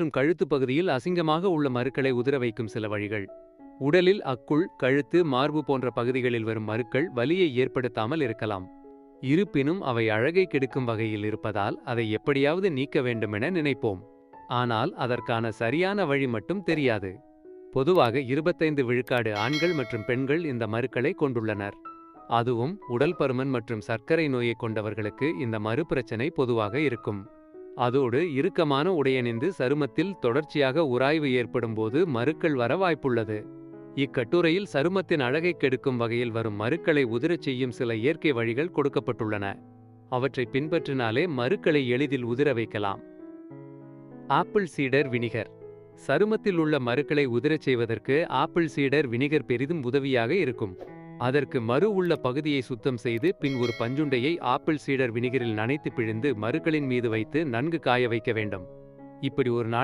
மற்றும் கழுத்து பகுதியில் அசிங்கமாக உள்ள மருக்களை உதிர வைக்கும் சில வழிகள். உடலில் அக்குள் கழுத்து மார்பு போன்ற பகுதிகளில் வரும் மருக்கள் வலியை ஏற்படுத்தாமல் இருக்கலாம். இருப்பினும் அவை அழகை கெடுக்கும் வகையில் இருப்பதால் அதை எப்படியாவது நீக்க வேண்டுமென நினைப்போம். ஆனால் அதற்கான சரியான வழி மட்டும் தெரியாது. பொதுவாக இருபத்தைந்து விழுக்காடு ஆண்கள் மற்றும் பெண்கள் இந்த மருக்களை கொண்டுள்ளனர். அதுவும் உடல் பருமன் மற்றும் சர்க்கரை நோயை கொண்டவர்களுக்கு இந்த மறுபிரச்சனை பொதுவாக இருக்கும். அதோடு இறுக்கமான உடையணிந்து சருமத்தில் தொடர்ச்சியாக உராய்வு ஏற்படும் போது வர வாய்ப்புள்ளது. இக்கட்டுரையில் சருமத்தின் அழகை கெடுக்கும் வகையில் வரும் மறுக்களை உதிரச் செய்யும் சில இயற்கை வழிகள் கொடுக்கப்பட்டுள்ளன. அவற்றை பின்பற்றினாலே மறுக்களை எளிதில் உதிர வைக்கலாம். ஆப்பிள் சீடர் வினிகர். சருமத்தில் உள்ள மருக்களை உதிரச் செய்வதற்கு ஆப்பிள் சீடர் வினிகர் பெரிதும் உதவியாக இருக்கும். அதற்கு மறு உள்ள பகுதியை சுத்தம் செய்து பின் ஒரு பஞ்சுண்டையை ஆப்பிள் சீடர் வினிகரில் நனைத்து பிழிந்து மறுக்களின் மீது வைத்து நன்கு காய வைக்க வேண்டும். இப்படி ஒரு நாள்